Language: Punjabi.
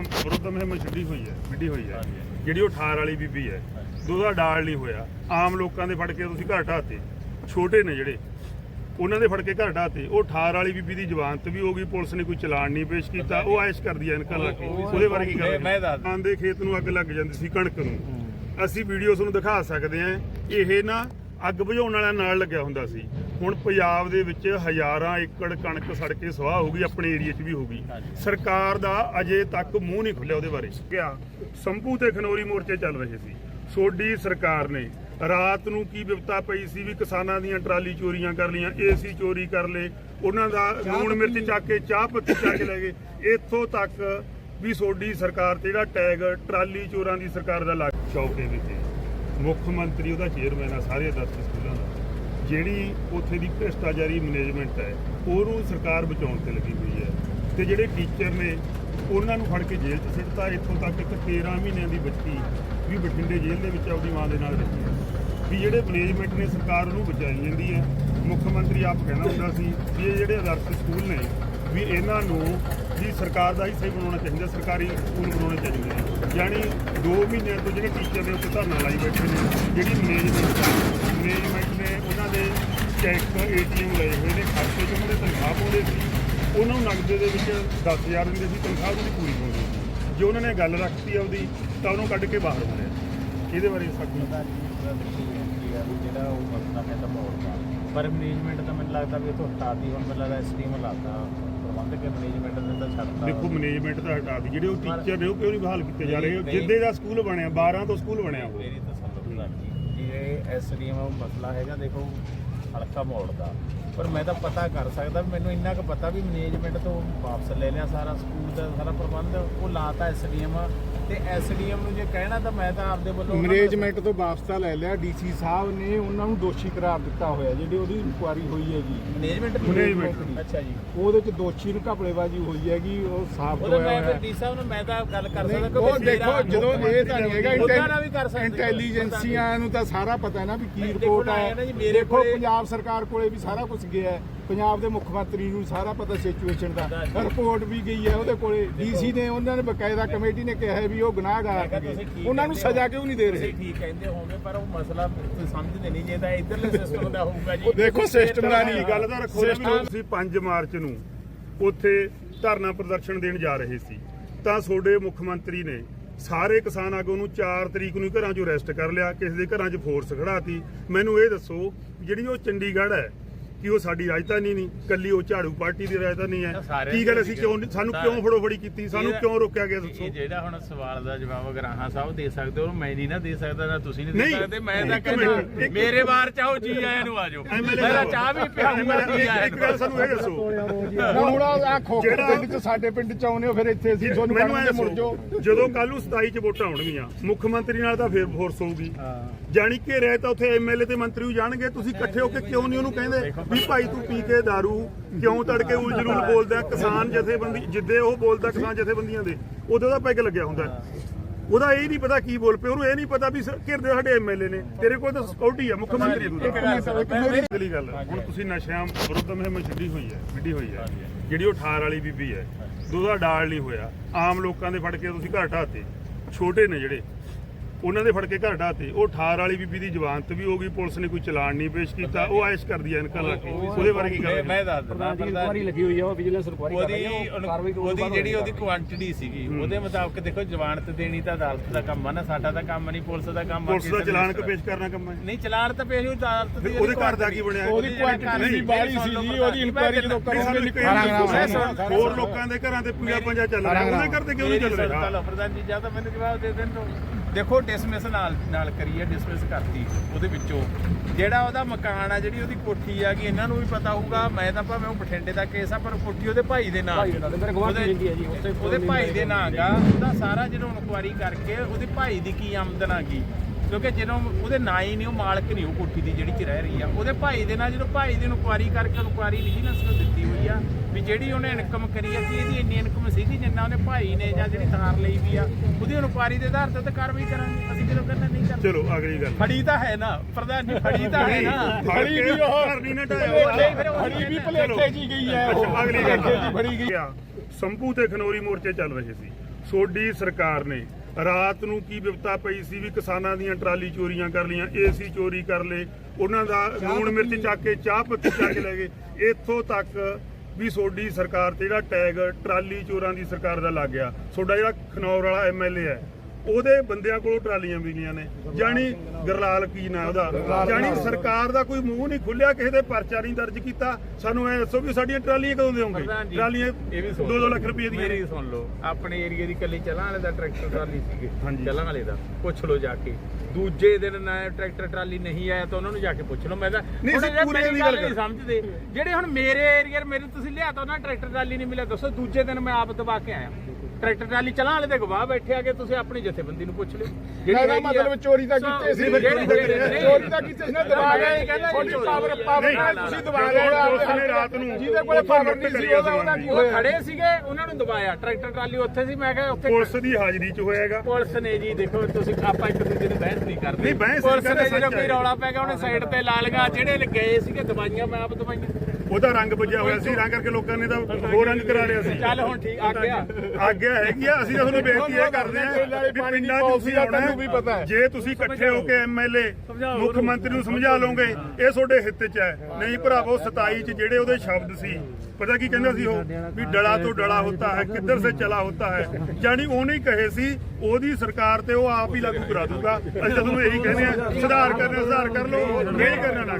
ਵਿਰੁੱਧ ਮੁਹਿੰਮ ਛੱਡੀ ਹੋਈ ਹੈ ਵਿੱਢੀ ਹੋਈ ਹੈ। ਜਿਹੜੀ ਉਹ ਠਾਰ ਵਾਲੀ ਬੀਬੀ ਹੈ ਉਹਦਾ ਡਾਲ ਨਹੀਂ ਹੋਇਆ। ਆਮ ਲੋਕਾਂ ਦੇ ਫੜ ਕੇ ਤੁਸੀਂ ਘਰ ਢਾਤੇ ਛੋਟੇ ਨੇ ਜਿਹੜੇ। ਉਹਨਾਂ ਦੇ ਫੜ ਕੇ ਘਰ ਢਾਤੇ ਉਹ ਠਾਰ ਵਾਲੀ ਬੀਬੀ ਦੀ ਜ਼ਮਾਨਤ ਵੀ ਹੋ ਗਈ। ਪੁਲਿਸ ਨੇ ਕੋਈ ਚਲਾਨ ਨਹੀਂ ਪੇਸ਼ ਕੀਤਾ। ਉਹ ਐਸ਼ ਕਰਦੀ ਐ ਇਨਕਾਂ ਲਾ ਕੇ। ਉਹਦੇ ਬਾਰੇ ਕੀ ਗੱਲ ਮੈਂ ਦੱਸ- ਆਮ ਦੇ ਖੇਤ ਨੂੰ ਅੱਗ ਲੱਗ ਜਾਂਦੀ ਸੀ ਕਣਕ ਨੂੰ। ਅਸੀਂ ਵੀਡੀਓ ਤੁਹਾਨੂੰ ਦਿਖਾ ਸਕਦੇ ਹਾਂ। ਇਹ ਨਾ ਅੱਗ ਬੁਝਾਉਣ ਵਾਲਾ ਨਾਲ ਲੱਗਿਆ ਹੁੰਦਾ ਸੀ। ਹੁਣ ਪੰਜਾਬ ਦੇ ਵਿੱਚ ਹਜ਼ਾਰਾਂ ਏਕੜ ਕਣਕ ਸੜ ਕੇ ਸਵਾਹ ਹੋ ਗਈ ਆਪਣੇ ਏਰੀਆ 'ਚ ਵੀ ਹੋ ਗਈ। ਸਰਕਾਰ ਦਾ ਅਜੇ ਤੱਕ ਮੂੰਹ ਨਹੀਂ ਖੁੱਲਿਆ ਉਹਦੇ ਬਾਰੇ। ਕਿਹਾ ਸੰਭੂ ਤੇ ਖਨੌਰੀ ਮੋਰਚੇ ਚੱਲ ਰਹੇ ਸੀ। ਸੋਡੀ ਸਰਕਾਰ ਨੇ ਰਾਤ ਨੂੰ ਕੀ ਵਿਪਤਾ ਪਈ ਸੀ ਵੀ ਕਿਸਾਨਾਂ ਦੀਆਂ ਟਰਾਲੀ ਚੋਰੀਆਂ ਕਰ ਲੀਆਂ ਏਸੀ ਚੋਰੀ ਕਰ ਲਏ ਉਹਨਾਂ ਦਾ ਲੂਣ ਮਿਰਚ ਚੱਕ ਕੇ ਚਾਹ ਪੱਤੀ ਚੱਕ ਕੇ ਲੈ ਗਏ। ਇੱਥੋਂ ਤੱਕ ਵੀ ਸੋਡੀ ਸਰਕਾਰ ਤੇ ਜਿਹੜਾ ਟੈਗ ਟਰਾਲੀ ਚੋਰਾਂ ਦੀ ਸਰਕਾਰ ਦਾ ਲੱਗ ਚੌਕੇ ਵਿੱਚ ਮੁੱਖ ਮੰਤਰੀ ਉਹਦਾ ਚੇਅਰਮੈਨ ਆ, ਸਾਰੇ 10 ਸਕੂਲਾਂ ਦਾ। ਜਿਹੜੀ ਉੱਥੇ ਦੀ ਭ੍ਰਿਸ਼ਟਾਚਾਰੀ ਮੈਨੇਜਮੈਂਟ ਹੈ, ਉਹਨੂੰ ਸਰਕਾਰ ਬਚਾਉਣ ਤੇ ਲੱਗੀ ਹੋਈ ਹੈ। ਤੇ ਜਿਹੜੇ ਟੀਚਰ ਨੇ, ਉਹਨਾਂ ਨੂੰ ਫੜ ਕੇ ਜੇਲ੍ਹ 'ਚ ਸਿੱਟਤਾ। ਇੱਥੋਂ ਤੱਕ ਇੱਕ 13 ਮਹੀਨਿਆਂ ਦੀ ਬੱਚੀ ਵੀ ਬਠਿੰਡੇ ਜੇਲ੍ਹ ਦੇ ਵਿੱਚ ਆਪਣੀ ਮਾਂ ਦੇ ਨਾਲ ਰਹੀ ਹੈ। ਵੀ ਜਿਹੜੇ ਮੈਨੇਜਮੈਂਟ ਨੇ, ਸਰਕਾਰ ਉਹਨੂੰ ਬਚਾਈ ਜਾਂਦੀ ਹੈ। ਮੁੱਖ ਮੰਤਰੀ ਆਪ ਕਹਿਣਾ ਹੁੰਦਾ ਸੀ ਵੀ ਇਹ ਜਿਹੜੇ ਆਦਰਸ਼ ਸਕੂਲ ਨੇ, ਵੀ ਇਹਨਾਂ ਨੂੰ ਵੀ ਸਰਕਾਰ ਦਾ ਹਿੱਸਾ ਹੀ ਬਣਾਉਣਾ ਚਾਹੀਦਾ, ਸਰਕਾਰੀ ਸਕੂਲ ਬਣਾਉਣੇ ਚਾਹੀਦੇ ਨੇ। ਯਾਨੀ 2 ਮਹੀਨਿਆਂ ਤੋਂ ਜਿਹੜੇ ਟੀਚਰ ਨੇ, ਉੱਥੇ ਧਰਨਾ ਲਾਈ ਬੈਠੇ ਨੇ। ਜਿਹੜੀ ਮੈਨੇਜਮੈਂਟ ਮੈਨੇਜਮੈਂਟ ਨੇ ਉਹਨਾਂ ਦੇ ਚੈੱਕ ਏਟੀਐਮ ਲਏ ਹੋਏ ਨੇ ਖਾਤੇ 'ਚ ਉਹਨਾਂ ਦੇ ਤਨਖਾਹ ਪਾਉਂਦੇ ਸੀ। ਉਹਨਾਂ ਨੂੰ ਨਗਦ ਦੇ ਵਿੱਚ 10000 ਦਿੰਦੇ ਸੀ, ਤਨਖਾਹ ਉਹਦੀ ਪੂਰੀ ਪਾਉਂਦੇ ਸੀ। ਜੇ ਉਹਨਾਂ ਨੇ ਗੱਲ ਰੱਖਤੀ ਆਪਦੀ, ਤਾਂ ਉਹਨੂੰ ਕੱਢ ਕੇ ਬਾਹਰ ਮਾਰਿਆ। ਇਹਦੇ ਬਾਰੇ ਸਾਡੀ ਜਿਹੜਾ ਉਹ ਮਸਲਾ ਹੈ ਤਾਂ ਪਰ ਮੈਨੇਜਮੈਂਟ ਤਾਂ ਮੈਨੂੰ ਲੱਗਦਾ ਵੀ ਇਥੋਂ ਹਟਾਤੀ ਹੁਣ ਮੈਨੂੰ ਲੱਗਦਾ ਐਸਟੀਐਮ ਲਾਤਾ। ਪ੍ਰਬੰਧਕ ਮੈਨੇਜਮੈਂਟ ਨੇ ਤਾਂ ਛੱਡਤਾ ਦੇਖੋ ਮੈਨੇਜਮੈਂਟ ਤਾਂ ਹਟਾ ਦੀ ਜਿਹੜੇ ਉਹ ਟੀਚਰ ਨੇ ਉਹ ਕਿਉਂ ਨਹੀਂ ਬਹਾਲ ਕੀਤੇ ਜਾ ਰਹੇ? ਜਿੱਦੇ ਦਾ ਸਕੂਲ ਬਣਿਆ 12 ਤੋਂ ਸਕੂਲ ਬਣਿਆ ਉਹ। ਮੇਰੀ ਕਿ ਇਹ ਐਸਡੀਐਮ ਮਸਲਾ ਹੈਗਾ ਦੇਖੋ ਹਲਕਾ ਮੋੜਦਾ ਪਰ ਮੈਂ ਤਾਂ ਪਤਾ ਕਰ ਸਕਦਾ ਵੀ ਮੈਨੂੰ ਇੰਨਾ ਕੁ ਪਤਾ ਵੀ ਮੈਨੇਜਮੈਂਟ ਤੋਂ ਵਾਪਸ ਲੈ ਲਿਆ ਸਾਰਾ ਸਕੂਲ ਦਾ ਸਾਰਾ ਪ੍ਰਬੰਧ ਉਹ ਲਾਤਾ ਐਸਡੀਐਮ ਤੇ ਐਸਡੀਐਮ ਨੂੰ ਜੇ ਕਹਿਣਾ ਤਾਂ ਮੈਂ ਤਾਂ ਆਪਦੇ ਵੱਲੋਂ ਮੈਨੇਜਮੈਂਟ ਤੋਂ ਵਾਪਸਾ ਲੈ ਲਿਆ ਡੀਸੀ ਸਾਹਿਬ ਨੇ ਉਹਨਾਂ ਨੂੰ ਦੋਸ਼ੀ ਕਰਾਰ ਦਿੱਤਾ ਹੋਇਆ ਜਿਹੜੀ ਉਹਦੀ ਇਨਕੁਆਰੀ ਹੋਈ ਹੈਗੀ। Management Management। ਅੱਛਾ ਜੀ। ਉਹਦੇ ਚ ਦੋਸ਼ੀ ਨੂੰ ਘਪਲੇਬਾਜ਼ੀ ਹੋਈ ਹੈਗੀ ਉਹ ਉਹਦੇ ਹੋਇਆ ਮੈਂ ਹੋਇਆ। ਫਿਰ ਡੀ ਸਾਹਿਬ ਨੂੰ ਮੈਂ ਤਾਂ ਗੱਲ ਕਰ ਸਕਦਾ ਨਹੀਂ, ਉਹ ਦੇਖੋ ਜਦੋਂ ਇਹ ਤਾਂ ਨਹੀਂ ਹੈਗਾ। ਇੰਟੈਲੀਜੈਂਸੀਆਂ ਨੂੰ ਤਾਂ ਸਾਰਾ ਪਤਾ ਹੈ ਨਾ ਵੀ ਕੀ ਰਿਪੋਰਟ ਮੇਰੇ ਦੇਖੋ ਕੋਲੇ- ਪੰਜਾਬ ਸਰਕਾਰ ਕੋਲੇ ਵੀ ਸਾਰਾ ਕੁਝ ਗਿਆ ਹੈ। ਪੰਜਾਬ ਦੇ ਮੁੱਖ ਮੰਤਰੀ ਨੂੰ ਸਾਰਾ ਪਤਾ ਸਿਚੁਏਸ਼ਨ ਦਾ। ਰਿਪੋਰਟ ਵੀ ਗਈ ਹੈ ਉਹਦੇ ਕੋਲੇ। ਡੀਸੀ ਨੇ ਉਹਨਾਂ ਨੇ ਬਕਾਇਦਾ ਕਮੇਟੀ ਨੇ ਕਿਹਾ ਹੈ ਵੀ ਉਹ ਗੁਨਾਹਗਾਰ ਨੇ ਉਹਨਾਂ ਨੂੰ ਸਜ਼ਾ। ਕਿਉਂ ਨਹੀਂ ਦੇ ਰਹੇ? ਠੀਕ ਕਹਿੰਦੇ ਹੋਗੇ ਪਰ ਉਹ ਮਸਲਾ ਸਮਝਦੇ ਨਹੀਂ। ਜੇ ਤਾਂ ਇਧਰਲੇ ਸਿਸਟਮ ਦਾ ਹੋਊਗਾ ਜੀ। ਦੇਖੋ system ਦਾ ਨਹੀਂ, ਗੱਲ ਤਾਂ ਰੱਖੋ ਤੁਸੀਂ 5 ਮਾਰਚ ਨੂੰ ਉੱਥੇ ਧਰਨਾ ਪ੍ਰਦਰਸ਼ਨ ਦੇਣ ਜਾ ਰਹੇ ਸੀ। ਤਾਂ ਤੁਹਾਡੇ ਮੁੱਖ ਮੰਤਰੀ ਨੇ ਸਾਰੇ ਕਿਸਾਨ ਆਗੂ ਨੂੰ 4 ਤਰੀਕ ਨੂੰ ਘਰਾਂ 'ਚੋਂ ਅਰੈਸਟ ਕਰ ਲਿਆ, ਕਿਸੇ ਦੇ ਘਰਾਂ 'ਚ ਫੋਰਸ ਖੜਾਤੀ ਮੈਨੂੰ ਇਹ ਦੱਸੋ, ਜਿਹੜੀ ਉਹ ਚੰਡੀਗੜ੍ਹ ਹੈ ਕਿ ਉਹ ਸਾਡੀ ਰਾਜਧਾਨੀ ਨਹੀਂ ਕੱਲੀ ਉਹ ਝਾੜੂ ਪਾਰਟੀ ਦੀ ਰਾਜਧਾਨੀ ਹੈ। ਕੀ ਗੱਲ ਅਸੀਂ ਕਿਉਂ ਸਾਨੂੰ ਕਿਉਂ ਫੜੋਫੜੀ ਕੀਤੀ? ਸਾਨੂੰ ਕਿਉਂ ਰੋਕਿਆ ਗਿਆ? ਇਹ ਦੱਸੋ। ਜਿਹੜਾ ਹੁਣ ਸਵਾਲ ਦਾ ਜਵਾਬ ਗਰਾਹਾਂ ਸਾਹਿਬ ਦੇ ਸਕਦੇ ਹੋ ਉਹ ਮੈਂ ਨਹੀਂ ਨਾ ਦੇ ਸਕਦਾ ਨਾ ਤੁਸੀਂ ਨਹੀਂ ਦੇ ਸਕਦੇ। ਮੈਂ ਤਾਂ ਕਹਿੰਦਾ ਮੇਰੇ ਵਾਰ ਚਾਹੋ ਜੀ ਆਇਆਂ ਨੂੰ ਆਜੋ ਮੇਰਾ ਚਾਹ ਵੀ ਪਿਆਉਂਗਾ ਜੀ ਆਇਆਂ ਇੱਕ ਗੱਲ ਸਾਨੂੰ ਇਹ ਦੱਸੋ। ਹੁਣ ਆ ਜਿਹੜਾ- ਪਿੰਡ ਚ ਸਾਡੇ ਪਿੰਡ ਚ ਆਉਨੇ ਹੋ ਫਿਰ ਇੱਥੇ ਅਸੀਂ ਤੁਹਾਨੂੰ ਕਹਿੰਦੇ ਮੁੜ ਜਾਓ। ਜਦੋਂ ਕੱਲ ਨੂੰ 27 ਚ ਵੋਟਾਂ ਆਉਣਗੀਆਂ ਮੁੱਖ ਮੰਤਰੀ ਨਾਲ ਤਾਂ ਫੇਰ ਫੋਰਸ ਹੋਊਗੀ। ਜਾਣੀ ਕਿ ਰਹਿ ਤਾਂ ਉੱਥੇ ਐਮਐਲਏ ਤੇ ਮੰਤਰੀ ਵੀ ਜਾਣਗੇ ਤੁਸੀਂ ਇਕੱਠੇ ਹੋ ਕੇ ਕਿਉਂ ਨਹੀਂ ਉਹਨੂੰ ਕਹਿੰਦੇ? ਵੀ ਭਾਈ ਤੂੰ ਪੀ ਕੇ दारू ਕਿਉਂ ਤੜਕੇ ਉਲ ਜਲੂਲ ਬੋਲਦਾ ਕਿਸਾਨ ਜਥੇਬੰਦੀ ਜਿੱਦੇ ਉਹ ਬੋਲਦਾ ਕਿਸਾਨ ਜਥੇਬੰਦੀਆਂ ਦੇ ਉਹਦੇ ਦਾ ਪੈਗ ਲੱਗਿਆ ਹੁੰਦਾ ਉਹਦਾ ਇਹ ਨਹੀਂ ਪਤਾ ਕੀ ਬੋਲ ਪਿਆ ਉਹਨੂੰ ਇਹ ਨਹੀਂ ਪਤਾ ਵੀ ਘਿਰਦੇ ਸਾਡੇ ਐਮਐਲਏ ਨੇ ਤੇਰੇ ਕੋਲ ਤਾਂ ਸਿਕਿਉਰਿਟੀ ਆ ਮੁੱਖ ਮੰਤਰੀ ਤੂੰ ਅਗਲੀ ਗੱਲ ਹੁਣ ਤੁਸੀਂ ਨਸ਼ਿਆਂ ਵਿਰੁੱਧ ਮੁਹਿੰਮ ਛੱਡੀ ਹੋਈ ਹੈ ਵਿੱਢੀ ਹੋਈ ਹੈ ਜਿਹੜੀ ਉਹ ਠਾਰ ਵਾਲੀ ਬੀਬੀ ਹੈ ਉਹਦਾ ਡਾਲ ਨਹੀਂ ਹੋਇਆ ਆਮ ਲੋਕਾਂ ਦੇ ਫੜ ਕੇ ਤੁਸੀਂ ਘਰ ਢਾਤੇ ਛੋਟੇ ਨੇ ਜਿਹੜੇ ਉਹਨਾਂ ਦੇ ਫੜ ਕੇ ਘਰ ਢਾਤੇ ਉਹ ਠਾਰ ਵਾਲੀ ਬੀਬੀ ਦੀ ਜ਼ਮਾਨਤ ਵੀ ਹੋ ਗਈ ਪੁਲਿਸ ਨੇ ਕੋਈ ਚਲਾਨ ਨਹੀਂ ਪੇਸ਼ ਕੀਤਾ। ਉਹ ਐਸ਼ ਕਰਦੀ ਐ ਇਨਕਾਂ ਲਾ ਕੇ। ਉਹਦੇ ਬਾਰੇ ਕੀ ਗੱਲ ਮੈਂ ਦੱਸ ਦਿੰਦਾ ਇਨਕੁਆਰੀ ਲੱਗੀ ਹੋਈ ਆ ਉਹ ਵਿਜੀਲੈਂਸ ਇਨਕੁਆਰੀ ਕਰ ਰਹੀ ਆ ਉਹਦੀ ਉਹ ਕਾਰਵਾਈ ਕਰੂਗੀ ਉਹਦੀ ਬਾਅਦ ਜਿਹੜੀ ਉਹਦੀ ਕੁਆਂਟੀਟੀ ਸੀਗੀ ਉਹਦੇ ਮੁਤਾਬਕ ਦੇਖੋ ਜ਼ਮਾਨਤ ਦੇਣੀ ਤਾਂ ਅਦਾਲਤ ਦਾ ਕੰਮ ਆ ਨਾ ਸਾਡਾ ਤਾਂ ਕੰਮ ਨਹੀਂ ਪੁਲਿਸ ਦਾ ਕੰਮ ਆ ਪੁਲਿਸ ਦਾ ਚਲਾਨ। ਪੇਸ਼ ਕਰਨਾ ਕੰਮ ਹੈ ਨਹੀਂ ਚਲਾਨ ਤਾਂ ਪੇਸ਼ ਹੋਈ ਅਦਾਲਤ ਦੀ ਉਹਦੇ ਘਰ ਦਾ ਕੀ ਬਣਿਆ? ਉਹਦੀ ਕੁਆਂਟੀਟੀ ਦੀ ਬਾਹਲੀ ਸੀ ਜੀ ਉਹਦੀ ਇਨਕੁਆਰੀ ਜਦੋਂ ਕਰੋਗੇ ਹੋਰ ਲੋਕਾਂ ਦੇ ਘਰਾਂ ਤੇ ਪੂਜਾ ਪੰਜਾ ਚੱਲ ਰਿਹਾ ਉਹਦੇ ਘਰ ਤੇ ਕਿਉਂ ਨਹੀਂ ਚੱਲ ਰਿਹਾ? ਚਲੋ ਪ੍ਰਧਾਨ ਜੀ ਜਾਂ ਤਾਂ ਮੈਨੂੰ ਜਵਾਬ ਦੇ ਦੇਣ ਦਿਓ ਦੇਖੋ ਡਿਸਮਿਸ ਨਾਲ ਨਾਲ ਕਰੀਏ ਡਿਸਮਿਸ ਕਰਤੀ ਉਹਦੇ ਵਿੱਚੋਂ। ਜਿਹੜਾ ਉਹਦਾ ਮਕਾਨ ਆ ਜਿਹੜੀ ਉਹਦੀ ਕੋਠੀ ਆ ਕਿ ਇਹਨਾਂ ਨੂੰ ਵੀ ਪਤਾ ਹੋਊਗਾ ਮੈਂ ਤਾਂ ਭਾਵੇਂ ਉਹ ਬਠਿੰਡੇ ਦਾ ਕੇਸ ਆ ਪਰ ਕੋਠੀ ਉਹਦੇ ਭਾਈ ਦੇ ਨਾਂ ਭਾਈ ਦੇ ਨਾਂ ਤੇ, ਮੇਰੇ ਗਵਾਹ ਉਹਦੇ- ਜੀ, ਭਾਈ ਦੇ ਨਾਂ ਉਹਦਾ ਸਾਰਾ ਜਦੋਂ ਇਨਕੁਆਰੀ ਕਰਕੇ ਉਹਦੇ ਭਾਈ ਦੀ ਕੀ ਆਮਦਨ ਆ ਗਈ। ਕਿਉਂਕਿ ਜਦੋਂ ਉਹਦੇ ਨਾਂ ਹੀ ਨਹੀਂ ਉਹ ਮਾਲਕ ਨਹੀਂ ਉਹ ਕੋਠੀ ਦੀ ਜਿਹੜੀ ਚ ਰਹਿ ਰਹੀ ਆ। ਉਹਦੇ ਭਾਈ ਦੇ ਨਾਲ ਜਦੋਂ ਭਾਈ ਦੀ ਇਨਕੁਆਰੀ ਕਰਕੇ ਇਨਕੁਆਰੀ ਵਿਜੀਲੈਂਸ ਨੂੰ ਦਿੱਤੀ ਹੋਈ ਆ ਵੀ ਜਿਹੜੀ ਉਹਨੇ ਇਨਕਮ ਕਰੀ ਆ ਕਿ ਇਹਦੀ ਇੰਨੀ ਇਨਕਮ ਸੀਗੀ ਜਿੰਨਾ ਉਹਨੇ ਭਾਈ ਨੇ ਜਾਂ ਜਿਹੜੀ ਥਾਰ ਲਈ ਵੀ ਆ ਉਹਦੀ ਇਨਕੁਆਰੀ ਦੇ ਆਧਾਰ ਤੇ ਤਾਂ ਕਾਰਵਾਈ ਕਰਾਂਗੇ ਅਸੀਂ ਕਿਉਂ ਕਹਿੰਦੇ ਨਹੀਂ ਕਰਦੇ ਚਲੋ ਅਗਲੀ ਗੱਲ। ਫੜੀ ਤਾਂ ਹੈ ਨਾ ਪ੍ਰਧਾਨ ਜੀ ਫੜੀ ਤਾਂ ਹੈ ਨਾ। ਫੜੀ ਵੀ ਉਹ। ਘਰ ਨਹੀਂ ਨਾ ਉਹ ਫੜੀ ਵੀ ਭਲੇਖੇ ਜੀ ਗਈ ਹੈ। ਉਹ ਅਗਲੀ ਗੱਲ। ਫੜੀ ਗਈ। ਸੰਭੂ ਤੇ ਖਨੌਰੀ ਮੋਰਚੇ ਚੱਲ ਰਹੇ ਸੀ। ਸੋਡੀ ਸਰਕਾਰ ਨੇ ਰਾਤ ਨੂੰ ਕੀ ਵਿਪਤਾ ਪਈ ਸੀ ਵੀ ਕਿਸਾਨਾਂ ਦੀਆਂ ਟਰਾਲੀ ਚੋਰੀਆਂ ਕਰ ਲੀਆਂ ਏਸੀ ਚੋਰੀ ਕਰ ਲਏ ਉਹਨਾਂ ਦਾ ਲੂਣ ਮਿਰਚ ਚੱਕ ਕੇ ਚਾਹ ਪੱਤੀ ਚੱਕ ਕੇ ਲੈ ਗਏ। ਇੱਥੋਂ ਤੱਕ ਵੀ ਸੋਡੀ ਸਰਕਾਰ ਤੇ ਜਿਹੜਾ ਟੈਗ ਟਰਾਲੀ ਚੋਰਾਂ ਦੀ ਸਰਕਾਰ ਦਾ ਲੱਗ ਗਿਆ। ਸੋਡਾ ਜਿਹੜਾ ਖਨੌਰ ਵਾਲਾ ਐਮਐਲਏ ਹੈ ਉਹਦੇ ਬੰਦਿਆਂ ਕੋਲੋਂ ਟਰਾਲੀਆਂ ਮਿਲੀਆਂ ਨੇ। ਜਾਣੀ ਗਰਲਾਲ ਕੀ ਨਾ ਉਹਦਾ? ਜਾਣੀ ਸਰਕਾਰ ਦਾ ਕੋਈ ਮੂੰਹ ਨਹੀਂ ਖੁੱਲਿਆ ਕਿਸੇ ਦੇ ਪਰਚਾ ਨਹੀਂ ਦਰਜ ਕੀਤਾ। ਸਾਨੂੰ ਐ ਦੱਸੋ ਵੀ ਸਾਡੀਆਂ ਟਰਾਲੀਆਂ ਕਦੋਂ ਦੇਵੋਗੇ ਟਰਾਲੀਆਂ ਇਹ ਵੀ ਸੁਣ 2-2 ਲੱਖ ਰੁਪਏ ਦੀਆਂ ਮੇਰੀ ਸੁਣ ਲਓ ਆਪਣੇ ਏਰੀਆ ਦੀ ਕੱਲੀ ਚਲਾਂ ਵਾਲੇ ਦਾ ਟਰੈਕਟਰ ਟਰਾਲੀ ਸੀਗੇ। ਚਲਾਂ ਵਾਲੇ ਦਾ ਪੁੱਛ ਲਓ ਜਾ ਕੇ। ਦੂਜੇ ਦਿਨ ਨਾ ਟਰੈਕਟਰ ਟਰਾਲੀ ਨਹੀਂ ਆਇਆ ਤਾਂ ਉਹਨਾਂ ਨੂੰ ਜਾ ਕੇ ਪੁੱਛ ਲਓ। ਮੈਂ ਤਾਂ ਨਹੀਂ, ਅਸੀਂ ਪੂਰੇ ਦੀ ਗੱਲ ਗੱਲ ਨਹੀਂ ਸਮਝਦੇ। ਜਿਹੜੇ ਹੁਣ ਮੇਰੇ ਏਰੀਆ ਮੇਰੇ ਤੁਸੀਂ ਲਿਆ ਤਾਂ ਉਹਨਾਂ ਟਰੈਕਟਰ ਟਰਾਲੀ ਨਹੀਂ ਮਿਲਿਆ ਦੱਸੋ ਦੂਜੇ ਦਿਨ ਮੈਂ ਆਪ ਦਬਾ ਕੇ ਆਇਆ। ਟਰੈਕਟਰ ਟਰਾਲੀ ਚਲਾਂ ਵਾਲੇ ਦੇ ਗਵਾਹ ਬੈਠੇ ਆ ਕੇ ਤੁਸੀਂ ਆਪਣੀ ਜਥੇਬੰਦੀ ਨੂੰ ਪੁੱਛ ਲਿਓ। ਇਹਦਾ ਆ- ਮਤਲਬ ਚੋਰੀ ਤਾਂ ਸੋ, ਕੀਤੇ ਸੀ। ਜਿਹੜੀ- ਚੋਰੀ ਜਿਹੜੀ- ਤਾਂ ਕੀਤੇ ਸੀ ਨਾ ਦਬਾ ਕਹਿੰਦਾ ਤੁਹਾਡੀ। ਪਾਵਰ ਪਾਵਰ ਨਾਲ ਤੁਸੀਂ ਦਬਾ ਜਦੋਂ ਲਿਆ ਪੁਲਿਸ ਨੇ ਰਾਤ ਨੂੰ ਜਿਹਦੇ ਕੋਲੇ ਪਾਵਰ ਨਹੀਂ ਸੀ ਉਹਦਾ ਉਹਦਾ ਕੀ ਹੋਇਆ। ਖੜੇ ਸੀਗੇ ਉਹਨਾਂ ਨੂੰ ਦਬਾਇਆ। ਟਰੈਕਟਰ ਟਰਾਲੀ ਉੱਥੇ ਸੀ ਮੈਂ ਕਿਹਾ ਉੱਥੇ ਪੁਲਿਸ ਦੀ ਹਾਜ਼ਰੀ 'ਚ ਹੋਏਗਾ ਪੁਲਿਸ ਨੇ ਜੀ ਦੇਖੋ ਤੁਸੀਂ ਆਪਾਂ ਇੱਕ ਦੂਜੇ ਨੂੰ ਬਹਿਸ ਨਹੀਂ ਕਰਦੇ। ਨਹੀਂ, ਬਹਿਸ ਨਹੀਂ ਪੁਲਿਸ ਨੇ ਜਦੋਂ ਕੋਈ। ਰੌਲਾ ਪੈ ਗਿਆ ਉਹਨੇ ਸਾਈਡ ਤੇ ਲਾ ਲਗਾ ਜਿਹੜੇ ਗਏ ਸੀਗੇ ਦਵਾਈਆਂ ਮੈਂ ਆਪ ਦਵਾਈਆਂ। ਉਹਦਾ ਰੰਗ ਵੱਜਿਆ ਹੋਇਆ ਸੀ ਰੰਗ ਕਰਕੇ ਲੋਕਾਂ ਨੇ ਤਾਂ ਹੋਰ ਰੰਗ ਕਰਾ ਲਿਆ ਸੀ। ਚੱਲ ਹੁਣ ਠੀਕ ਆ ਗਿਆ। ਆਗਿਆ ਹੈਗੀ ਆ ਅਸੀਂ ਤਾਂ ਤੁਹਾਨੂੰ ਬੇਨਤੀ ਇਹ ਕਰਦੇ ਆ ਵੀ ਪਿੰਡਾਂ 'ਚ ਤੁਸੀਂ ਆਉਣਾ ਤੁਹਾਨੂੰ ਵੀ ਪਤਾ ਹੈ। ਜੇ ਤੁਸੀਂ ਇਕੱਠੇ ਹੋ ਕੇ ਐਮਐਲਏ ਮੁੱਖ ਮੰਤਰੀ ਨੂੰ ਸਮਝਾ ਲਓਗੇ ਇਹ ਤੁਹਾਡੇ ਹਿੱਤ 'ਚ ਹੈ। ਨਹੀਂ ਭਰਾਵੋ 27 'ਚ ਜਿਹੜੇ ਉਹਦੇ ਸ਼ਬਦ ਸੀ ਪਤਾ ਕੀ ਕਹਿੰਦਾ ਸੀ ਉਹ? ਵੀ ਡਲਾ ਤੋਂ ਡਲਾ ਹੁੰਦਾ ਹੈ ਕਿੱਧਰ ਸੇ ਚਲਾ ਹੁੰਦਾ ਹੈ। ਜਾਨੀ ਉਹਨੇ ਕਹੇ ਸੀ ਉਹਦੀ ਸਰਕਾਰ ਤੇ ਉਹ ਆਪ ਹੀ ਲਾਗੂ ਕਰਾ ਦੂਗਾ। ਅਸੀਂ ਤੁਹਾਨੂੰ ਇਹੀ ਕਹਿੰਦੇ ਆ ਸੁਧਾਰ ਕਰਨਾ ਸੁਧਾਰ ਕਰ ਲਓ ਨਹੀਂ ਕਰਨਾ ਨਾ